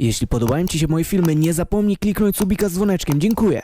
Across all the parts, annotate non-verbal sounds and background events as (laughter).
Jeśli podobają Ci się moje filmy, nie zapomnij kliknąć subika z dzwoneczkiem. Dziękuję.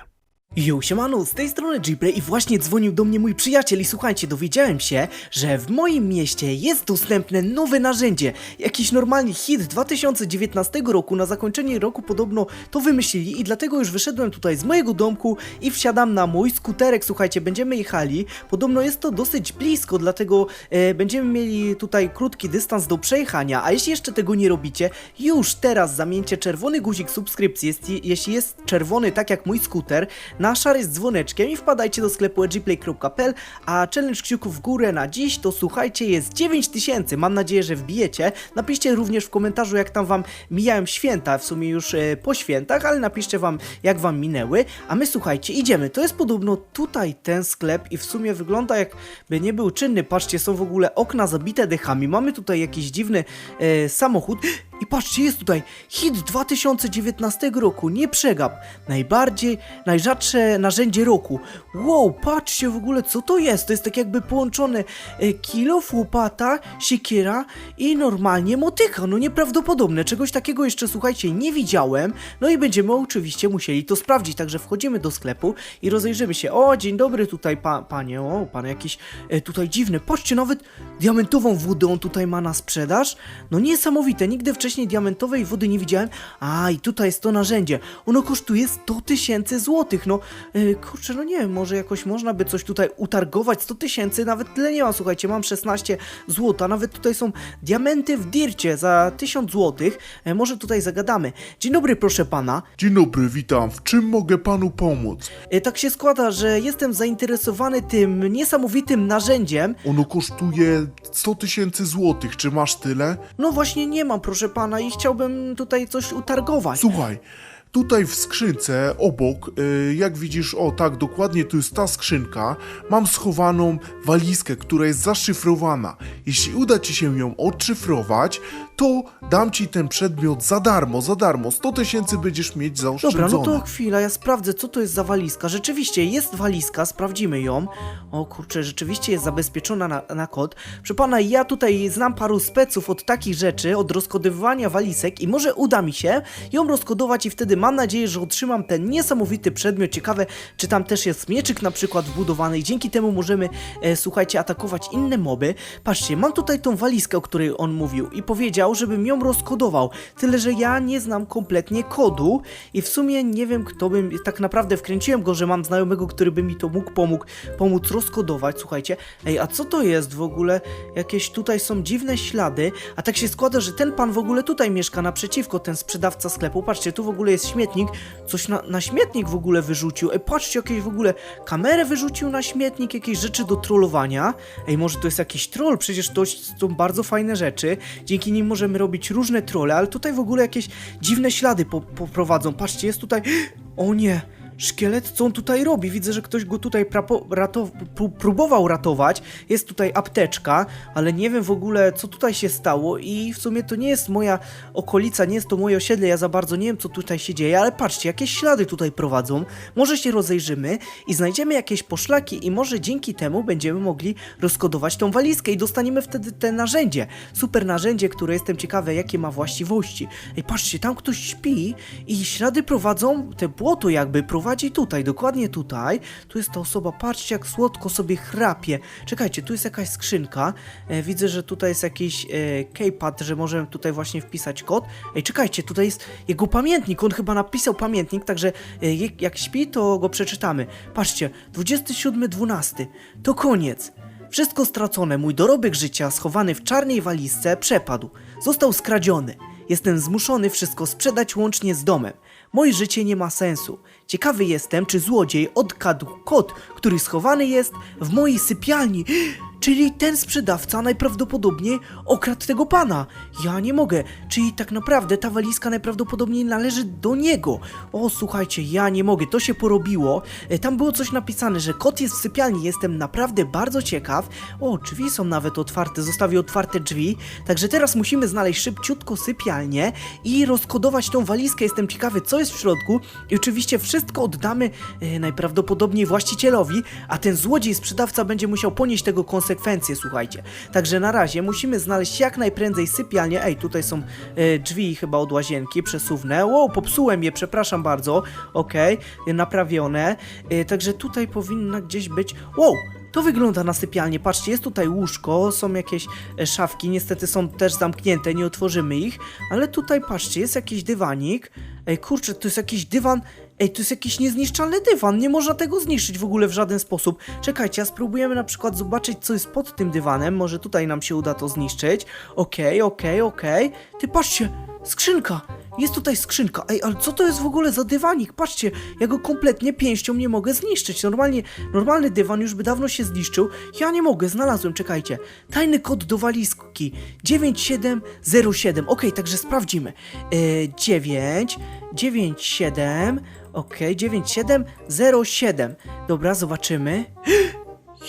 Yo, siemano, z tej strony Gplay i właśnie dzwonił do mnie mój przyjaciel i słuchajcie, dowiedziałem się, że w moim mieście jest dostępne nowe narzędzie. Jakiś normalny hit 2019 roku, na zakończenie roku podobno to wymyślili i dlatego już wyszedłem tutaj z mojego domku i wsiadam na mój skuterek, słuchajcie, będziemy jechali. Podobno jest to dosyć blisko, dlatego e, będziemy mieli tutaj krótki dystans do przejechania, a jeśli jeszcze tego nie robicie, już teraz zamieńcie czerwony guzik subskrypcji, jest, jeśli jest czerwony tak jak mój skuter, na szary z dzwoneczkiem i wpadajcie do sklepu edgyplay.pl, a challenge kciuków w górę na dziś to słuchajcie jest 9000, mam nadzieję, że wbijecie. Napiszcie również w komentarzu jak tam wam mijają święta, w sumie już e, po świętach, ale napiszcie wam jak wam minęły, a my słuchajcie, idziemy. To jest podobno tutaj ten sklep i w sumie wygląda jakby nie był czynny, patrzcie, są w ogóle okna zabite dechami, mamy tutaj jakiś dziwny e, samochód i patrzcie, jest tutaj hit 2019 roku, nie przegap. Najbardziej, narzędzie roku. Wow, patrzcie w ogóle, co to jest? To jest tak jakby połączone e, kilo, łopata, siekiera i normalnie motyka. No nieprawdopodobne, czegoś takiego jeszcze, słuchajcie, nie widziałem. No i będziemy oczywiście musieli to sprawdzić, także wchodzimy do sklepu i rozejrzymy się. O, dzień dobry tutaj, pa, panie, o, pan jakiś e, tutaj dziwny. Patrzcie, nawet diamentową wodę on tutaj ma na sprzedaż. No niesamowite, nigdy wcześniej diamentowej wody nie widziałem. A, i tutaj jest to narzędzie. Ono kosztuje 100 tysięcy złotych. No, e, kurczę, no nie wiem, może jakoś można by coś tutaj utargować. 100 tysięcy, nawet tyle nie mam, słuchajcie, mam 16 złota. Nawet tutaj są diamenty w dircie za 1000 złotych. E, może tutaj zagadamy. Dzień dobry, proszę pana. Dzień dobry, witam. W czym mogę panu pomóc? E, tak się składa, że jestem zainteresowany tym niesamowitym narzędziem. Ono kosztuje 100 tysięcy złotych. Czy masz tyle? No właśnie nie mam, proszę pana, i chciałbym tutaj coś utargować. Słuchaj, tutaj w skrzynce obok, y, jak widzisz, o tak, dokładnie tu jest ta skrzynka, mam schowaną walizkę, która jest zaszyfrowana. Jeśli uda ci się ją odszyfrować, to dam ci ten przedmiot za darmo, za darmo. 100 tysięcy będziesz mieć Dobra, zaoszczędzone. no to chwila, ja sprawdzę, co to jest za walizka. Rzeczywiście jest walizka, sprawdzimy ją. O kurczę, rzeczywiście jest zabezpieczona na, na kod. Proszę pana, ja tutaj znam paru speców od takich rzeczy, od rozkodowywania walizek i może uda mi się ją rozkodować i wtedy mam nadzieję, że otrzymam ten niesamowity przedmiot. Ciekawe, czy tam też jest mieczyk na przykład wbudowany i dzięki temu możemy, e, słuchajcie, atakować inne moby. Patrzcie, mam tutaj tą walizkę, o której on mówił i powiedział, żebym ją rozkodował. Tyle, że ja nie znam kompletnie kodu i w sumie nie wiem, kto bym. Tak naprawdę wkręciłem go, że mam znajomego, który by mi to mógł pomógł, pomóc rozkodować. Słuchajcie, ej, a co to jest w ogóle? Jakieś tutaj są dziwne ślady, a tak się składa, że ten pan w ogóle tutaj mieszka naprzeciwko, ten sprzedawca sklepu. Patrzcie, tu w ogóle jest śmietnik, coś na, na śmietnik w ogóle wyrzucił. Ej, patrzcie, jakieś w ogóle kamerę wyrzucił na śmietnik, jakieś rzeczy do trollowania. Ej, może to jest jakiś troll? Przecież to są bardzo fajne rzeczy. Dzięki nim możemy robić różne trolle, ale tutaj w ogóle jakieś dziwne ślady po, poprowadzą. Patrzcie, jest tutaj. (gasps) O nie! Szkielet, co on tutaj robi? Widzę, że ktoś go tutaj prapo, rato, pró- próbował ratować. Jest tutaj apteczka, ale nie wiem w ogóle, co tutaj się stało i w sumie to nie jest moja okolica, nie jest to moje osiedle, ja za bardzo nie wiem, co tutaj się dzieje, ale patrzcie, jakieś ślady tutaj prowadzą. Może się rozejrzymy i znajdziemy jakieś poszlaki i może dzięki temu będziemy mogli rozkodować tą walizkę i dostaniemy wtedy te narzędzie. Super narzędzie, które jestem ciekawy, jakie ma właściwości. Ej, patrzcie, tam ktoś śpi i ślady prowadzą, te błoto jakby prowadzi tutaj, dokładnie tutaj. Tu jest ta osoba, patrzcie jak słodko sobie chrapie. Czekajcie, tu jest jakaś skrzynka. E, widzę, że tutaj jest jakiś e, keypad, że możemy tutaj właśnie wpisać kod. Ej, czekajcie, tutaj jest jego pamiętnik. On chyba napisał pamiętnik, także e, jak, śpi, to go przeczytamy. Patrzcie, 27.12. To koniec. Wszystko stracone, mój dorobek życia schowany w czarnej walizce przepadł. Został skradziony. Jestem zmuszony wszystko sprzedać łącznie z domem. Moje życie nie ma sensu. Ciekawy jestem, czy złodziej odkadł kod, który schowany jest w mojej sypialni. Czyli ten sprzedawca najprawdopodobniej okradł tego pana. Ja nie mogę. Czyli tak naprawdę ta walizka najprawdopodobniej należy do niego. O, słuchajcie, ja nie mogę. To się porobiło. E, Tam było coś napisane, że kot jest w sypialni. Jestem naprawdę bardzo ciekaw. O, drzwi są nawet otwarte. Zostawię otwarte drzwi. Także teraz musimy znaleźć szybciutko sypialnię i rozkodować tą walizkę. Jestem ciekawy, co jest w środku. I oczywiście wszystko oddamy e, najprawdopodobniej właścicielowi, a ten złodziej sprzedawca będzie musiał ponieść tego konsekwencje konsekwencje, słuchajcie. Także na razie musimy znaleźć jak najprędzej sypialnię. Ej, tutaj są e, drzwi chyba od łazienki, przesuwne. Wow, popsułem je, przepraszam bardzo. Okej, e, naprawione. E, także tutaj powinna gdzieś być... Wow! To wygląda na sypialnię. Patrzcie, jest tutaj łóżko, są jakieś e, szafki, niestety są też zamknięte, nie otworzymy ich, ale tutaj patrzcie, jest jakiś dywanik. Ej, kurczę, to jest jakiś dywan. Ej, to jest jakiś niezniszczalny dywan, nie można tego zniszczyć w ogóle w żaden sposób. Czekajcie, a spróbujemy na przykład zobaczyć, co jest pod tym dywanem, może tutaj nam się uda to zniszczyć. Okej, okej, okej. Ty patrzcie, skrzynka! Jest tutaj skrzynka. Ej, ale co to jest w ogóle za dywanik? Patrzcie, ja go kompletnie pięścią nie mogę zniszczyć. Normalnie, normalny dywan już by dawno się zniszczył. Ja nie mogę, znalazłem, czekajcie. Tajny kod do walizki 9707. Okej, także sprawdzimy. Yy, 9, 97, okej, 9707. Dobra, zobaczymy. (gasps)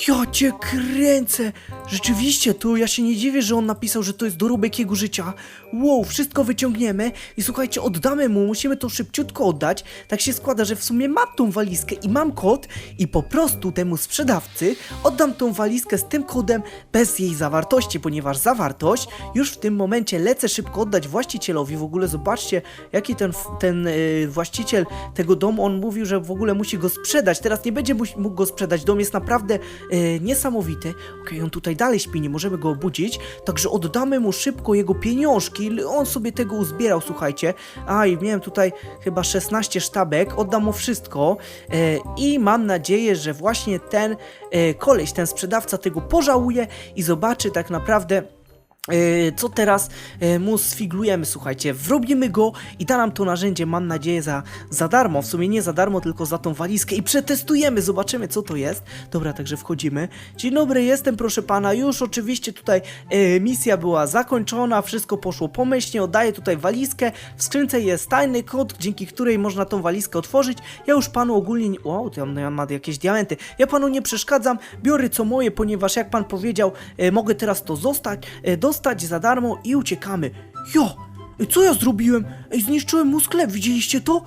Ja cię kręcę! Rzeczywiście, to ja się nie dziwię, że on napisał, że to jest dorobek jego życia. Wow, wszystko wyciągniemy i słuchajcie, oddamy mu, musimy to szybciutko oddać. Tak się składa, że w sumie mam tą walizkę i mam kod i po prostu temu sprzedawcy oddam tą walizkę z tym kodem bez jej zawartości, ponieważ zawartość już w tym momencie lecę szybko oddać właścicielowi. W ogóle zobaczcie, jaki ten, ten yy, właściciel tego domu, on mówił, że w ogóle musi go sprzedać. Teraz nie będzie mógł go sprzedać. Dom jest naprawdę yy, niesamowity. Okej, on tutaj dalej śpi, nie możemy go obudzić, także oddamy mu szybko jego pieniążki. On sobie tego uzbierał, słuchajcie. A i miałem tutaj chyba 16 sztabek, oddam mu wszystko yy, i mam nadzieję, że właśnie ten yy, koleś, ten sprzedawca tego pożałuje i zobaczy tak naprawdę. Yy, co teraz yy, mu sfiglujemy, słuchajcie, wrobimy go i da nam to narzędzie, mam nadzieję, za, za darmo, w sumie nie za darmo, tylko za tą walizkę i przetestujemy, zobaczymy co to jest. Dobra, także wchodzimy. Dzień dobry, jestem proszę pana, już oczywiście tutaj yy, misja była zakończona, wszystko poszło pomyślnie, oddaję tutaj walizkę, w skrzynce jest tajny kod, dzięki której można tą walizkę otworzyć. Ja już panu ogólnie, nie... wow, tam ma jakieś diamenty, ja panu nie przeszkadzam, biorę co moje, ponieważ jak pan powiedział, yy, mogę teraz to zostać, yy, dostać za darmo i uciekamy. Jo! Co ja zrobiłem? Zniszczyłem mu sklep, widzieliście to?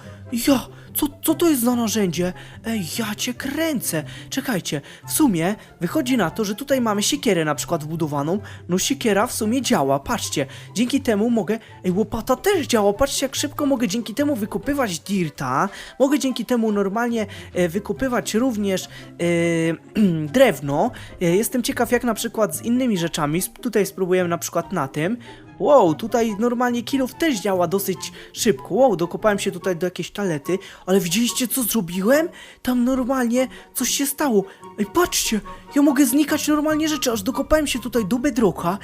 Ja! Co, co to jest za narzędzie? Ej, ja cię kręcę. Czekajcie, w sumie wychodzi na to, że tutaj mamy siekierę na przykład wbudowaną. No siekiera w sumie działa, patrzcie. Dzięki temu mogę... Ej, łopata też działa, patrzcie jak szybko mogę dzięki temu wykopywać dirta. Mogę dzięki temu normalnie e, wykopywać również e, (clears throat) drewno. E, jestem ciekaw jak na przykład z innymi rzeczami. Tutaj spróbujemy na przykład na tym. Wow, tutaj normalnie kilof też działa dosyć szybko. Wow, dokopałem się tutaj do jakiejś talety, ale widzieliście co zrobiłem? Tam normalnie coś się stało. Ej, patrzcie, ja mogę znikać normalnie rzeczy, aż dokopałem się tutaj do bedrocka.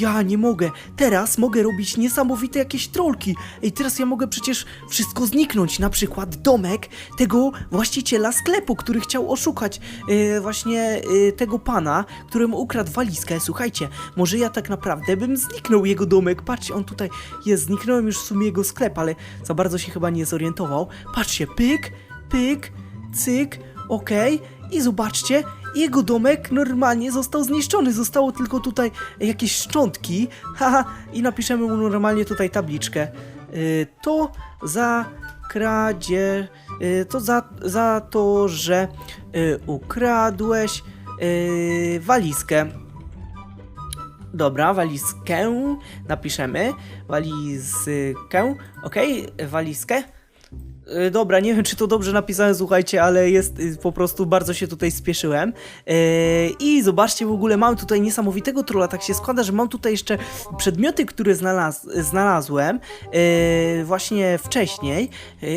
Ja nie mogę. Teraz mogę robić niesamowite jakieś trolki. Ej, teraz ja mogę przecież wszystko zniknąć. Na przykład domek tego właściciela sklepu, który chciał oszukać e, właśnie e, tego pana, któremu ukradł walizkę. Słuchajcie, może ja tak naprawdę bym zniknął jego domek. Patrzcie, on tutaj jest. Zniknąłem już w sumie jego sklep, ale za bardzo się chyba nie zorientował. Patrzcie, pyk, pyk, cyk, okej. I zobaczcie, jego domek normalnie został zniszczony. Zostało tylko tutaj jakieś szczątki. (laughs) Haha, i napiszemy mu normalnie tutaj tabliczkę. Y, to za kradzie. Y, to za, za to, że y, ukradłeś walizkę. Dobra, walizkę napiszemy. Walizkę, okej, walizkę. Y, Dobra, nie wiem czy to dobrze napisałem, słuchajcie, ale jest y, po prostu bardzo się tutaj spieszyłem. Yy, I zobaczcie, w ogóle mam tutaj niesamowitego trolla. Tak się składa, że mam tutaj jeszcze przedmioty, które znalaz znalazłem właśnie wcześniej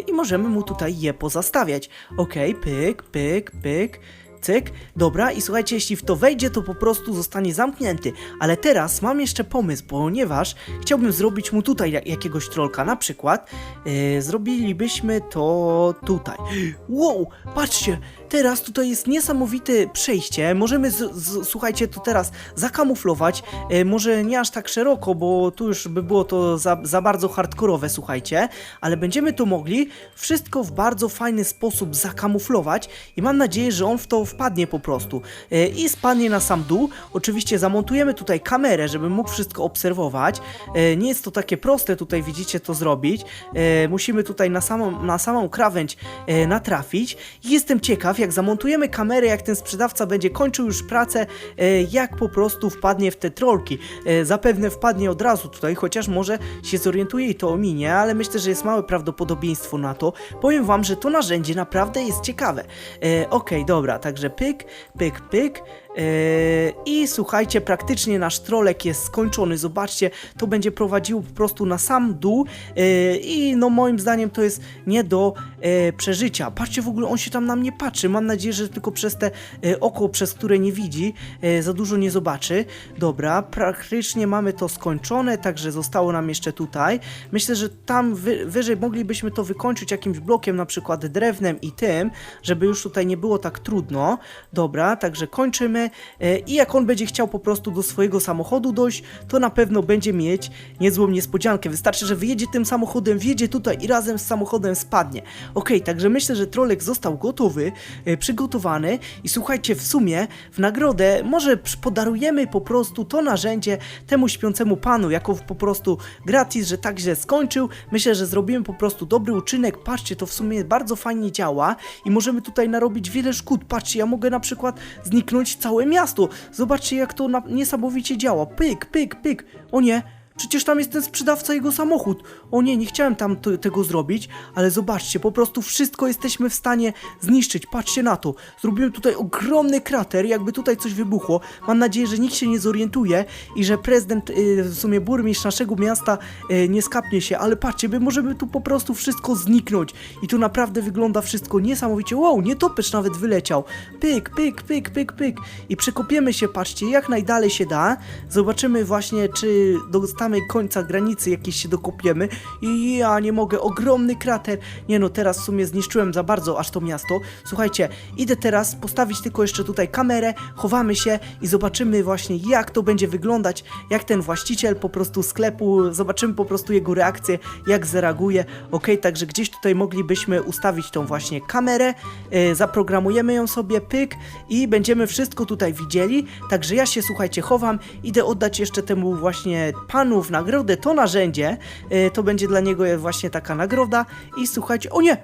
i możemy mu tutaj je pozastawiać. Okej, pyk, pyk, pyk. Cyk, dobra, i słuchajcie, jeśli w to wejdzie, to po prostu zostanie zamknięty. Ale teraz mam jeszcze pomysł, ponieważ chciałbym zrobić mu tutaj jak- jakiegoś trolka. Na przykład yy, zrobilibyśmy to tutaj. (gasps) Wow, patrzcie, teraz tutaj jest niesamowite przejście. Możemy, z, z, słuchajcie, to teraz zakamuflować. Yy, może nie aż tak szeroko, bo tu już by było to za, za bardzo hardkorowe, słuchajcie. Ale będziemy to mogli wszystko w bardzo fajny sposób zakamuflować i mam nadzieję, że on w to wpadnie po prostu. E, I spadnie na sam dół. Oczywiście zamontujemy tutaj kamerę, żeby mógł wszystko obserwować. E, Nie jest to takie proste tutaj, widzicie, to zrobić. E, Musimy tutaj na samą, na samą krawędź e, natrafić. Jestem ciekaw, jak zamontujemy kamerę, jak ten sprzedawca będzie kończył już pracę, e, jak po prostu wpadnie w te trolki. E, zapewne wpadnie od razu tutaj, chociaż może się zorientuje i to ominie, ale myślę, że jest małe prawdopodobieństwo na to. Powiem wam, że to narzędzie naprawdę jest ciekawe. E, Okej, dobra, także pyk, pyk, pyk. Eee, I słuchajcie, praktycznie nasz trolek jest skończony. Zobaczcie, to będzie prowadziło po prostu na sam dół. Eee, I no moim zdaniem to jest nie do e, przeżycia. Patrzcie, w ogóle on się tam na mnie patrzy. Mam nadzieję, że tylko przez te oko, przez które nie widzi, za dużo nie zobaczy. Dobra, praktycznie mamy to skończone, także zostało nam jeszcze tutaj. Myślę, że tam wy, wyżej moglibyśmy to wykończyć jakimś blokiem, na przykład drewnem i tym, żeby już tutaj nie było tak trudno. Dobra, także kończymy e, i jak on będzie chciał po prostu do swojego samochodu dojść, to na pewno będzie mieć niezłą niespodziankę. Wystarczy, że wyjedzie tym samochodem, wjedzie tutaj i razem z samochodem spadnie. Okej, także myślę, że trolek został gotowy, e, przygotowany i słuchajcie, w sumie w nagrodę może podarujemy po prostu to narzędzie temu śpiącemu panu, jako po prostu gratis, że tak źle skończył. Myślę, że zrobimy po prostu dobry uczynek. Patrzcie, to w sumie bardzo fajnie działa i możemy tutaj narobić wiele szkód. Patrzcie, ja mogę na przykład zniknąć całe miasto. Zobaczcie, jak to na- niesamowicie działa. Pyk, pyk, pyk. O nie, Przecież tam jest ten sprzedawca jego samochód. O nie, nie chciałem tam tego zrobić, ale zobaczcie, po prostu wszystko jesteśmy w stanie zniszczyć. Patrzcie na to. Zrobiłem tutaj ogromny krater, jakby tutaj coś wybuchło. Mam nadzieję, że nikt się nie zorientuje i że prezydent, y, w sumie burmistrz naszego miasta y, nie skapnie się, ale patrzcie, my możemy tu po prostu wszystko zniknąć. I tu naprawdę wygląda wszystko niesamowicie. Wow, nietoperz nawet wyleciał. Pyk, pyk, pyk, pyk, pyk. I przekopiemy się, patrzcie, jak najdalej się da. Zobaczymy właśnie, czy dostamy końca granicy jakieś się dokopiemy. I ja nie mogę, ogromny krater. Nie no, teraz w sumie zniszczyłem za bardzo aż to miasto. Słuchajcie, idę teraz postawić tylko jeszcze tutaj kamerę, chowamy się i zobaczymy właśnie jak to będzie wyglądać, jak ten właściciel po prostu sklepu, zobaczymy po prostu jego reakcję, jak zareaguje. Ok, także gdzieś tutaj moglibyśmy ustawić tą właśnie kamerę, e, zaprogramujemy ją sobie, pyk i będziemy wszystko tutaj widzieli. Także ja się, słuchajcie, chowam, idę oddać jeszcze temu właśnie panu w nagrodę to narzędzie, e, to będzie dla niego właśnie taka nagroda i słuchajcie, o nie,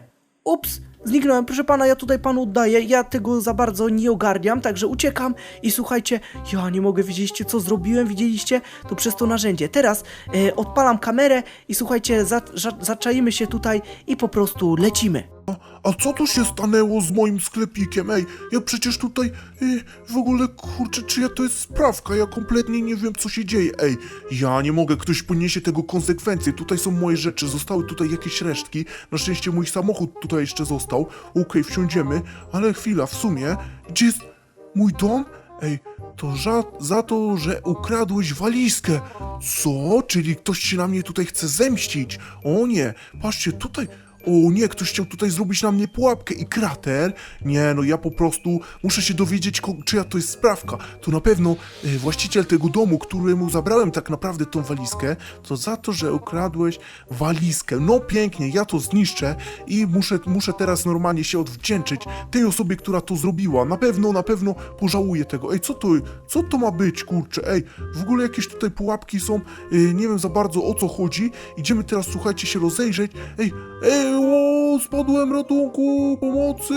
ups, Zniknąłem, proszę pana, ja tutaj panu oddaję, ja tego za bardzo nie ogarniam, także uciekam i słuchajcie, ja nie mogę, widzieliście co zrobiłem, widzieliście? To przez to narzędzie. Teraz e, odpalam kamerę i słuchajcie, za, za, się tutaj i po prostu lecimy. A co tu się stanęło z moim sklepikiem? Ej, ja przecież tutaj y, w ogóle kurczę, czyja to jest sprawka? Ja kompletnie nie wiem, co się dzieje. Ej, ja nie mogę, ktoś poniesie tego konsekwencje. Tutaj są moje rzeczy, zostały tutaj jakieś resztki. Na szczęście mój samochód tutaj jeszcze został. Okej, wsiądziemy, ale chwila, w sumie, gdzie jest mój dom? Ej, to za, za to, że ukradłeś walizkę. Co? Czyli ktoś się na mnie tutaj chce zemścić. O nie, patrzcie, tutaj... O nie, ktoś chciał tutaj zrobić na mnie pułapkę i krater. Nie, no ja po prostu muszę się dowiedzieć, czyja to jest sprawka. To na pewno e, właściciel tego domu, któremu zabrałem tak naprawdę tą walizkę, to za to, że ukradłeś walizkę. No pięknie, ja to zniszczę i muszę, muszę teraz normalnie się odwdzięczyć tej osobie, która to zrobiła. Na pewno, na pewno pożałuję tego. Ej, co to, co to ma być, kurczę? Ej, w ogóle jakieś tutaj pułapki są, e, nie wiem za bardzo o co chodzi. Idziemy teraz, słuchajcie, się rozejrzeć. Ej, ej, spadłem, ratunku, pomocy!